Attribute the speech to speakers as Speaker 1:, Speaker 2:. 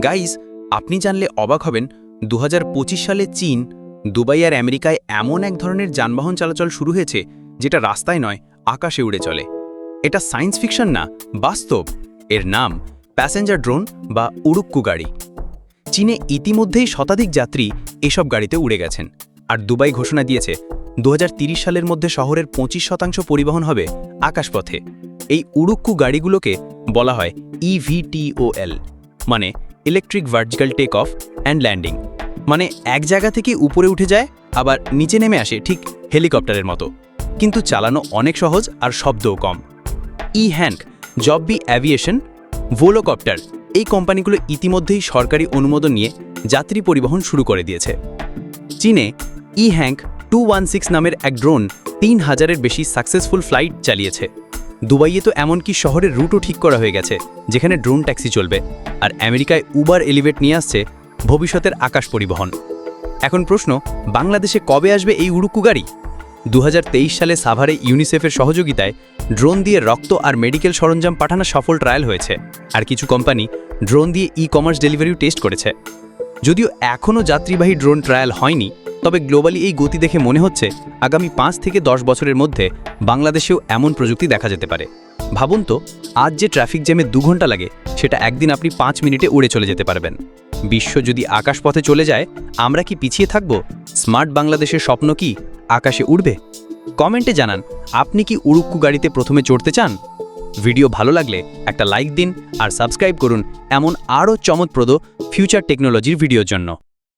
Speaker 1: Guys আপনি জানলে অবাক হবেন দু হাজার পঁচিশ সালে চীন দুবাই আর আমেরিকায় এমন এক ধরনের যানবাহন চলাচল শুরু হয়েছে, যেটা রাস্তায় নয়, আকাশে উড়ে চলে। এটা সায়েন্স ফিকশন না, বাস্তব। এর নাম প্যাসেঞ্জার ড্রোন বা উড়ুক্কু গাড়ি। চীনে ইতিমধ্যেই শতাধিক যাত্রী এসব গাড়িতে উড়ে গেছেন। আর দুবাই ঘোষণা দিয়েছে দু সালের মধ্যে শহরের পঁচিশ শতাংশ পরিবহন হবে আকাশপথে। এই উড়ুক্কু গাড়িগুলোকে বলা হয় E ইভিটিওএল মানে electric vertical take off and landing মানে এক জায়গা থেকে উপরে উঠে যায়, আবার নিচে নেমে আসে ঠিক হেলিকপ্টারের মতো। কিন্তু চালানো অনেক সহজ আর শব্দও কম। ই হ্যান্ক, জব্বি অ্যাভিয়েশন, ভোলোকপ্টার এই কোম্পানিগুলো ইতিমধ্যেই সরকারি অনুমোদন নিয়ে যাত্রী পরিবহন শুরু করে দিয়েছে। চীনে ই হ্যাঙ্ক টু নামের এক ড্রোন তিন হাজারের বেশি সাকসেসফুল ফ্লাইট চালিয়েছে। দুবাইয়ে তো এমনকি শহরের রুটও ঠিক করা হয়ে গেছে, যেখানে ড্রোন ট্যাক্সি চলবে। আর আমেরিকায় উবার এলিভেট নিয়ে আসছে ভবিষ্যতের আকাশ পরিবহন। এখন প্রশ্ন, বাংলাদেশে কবে আসবে এই উড়ুকু গাড়ি? দু হাজার তেইশ সালে সাভারে ইউনিসেফের সহযোগিতায় ড্রোন দিয়ে রক্ত আর মেডিকেল সরঞ্জাম পাঠানো সফল ট্রায়াল হয়েছে। আর কিছু কোম্পানি ড্রোন দিয়ে ই কমার্স ডেলিভারিও টেস্ট করেছে। যদিও এখনও যাত্রীবাহী ড্রোন ট্রায়াল হয়নি তবে গ্লোবালি এই গতি দেখে মনে হচ্ছে আগামী পাঁচ থেকে দশ বছরের মধ্যে বাংলাদেশেও এমন প্রযুক্তি দেখা যেতে পারে। ভাবুন তো, আজ যে ট্রাফিক জ্যামে দু ঘণ্টা লাগে, সেটা একদিন আপনি পাঁচ মিনিটে উড়ে চলে যেতে পারবেন। বিশ্ব যদি আকাশপথে চলে যায়, আমরা কি পিছিয়ে থাকব? স্মার্ট বাংলাদেশের স্বপ্ন কি আকাশে উড়বে? কমেন্টে জানান, আপনি কি উড়ুক্কু গাড়িতে প্রথমে চড়তে চান? ভিডিও ভালো লাগলে একটা লাইক দিন আর সাবস্ক্রাইব করুন এমন আরও চমৎপ্রদ ফিউচার টেকনোলজির ভিডিওর জন্য।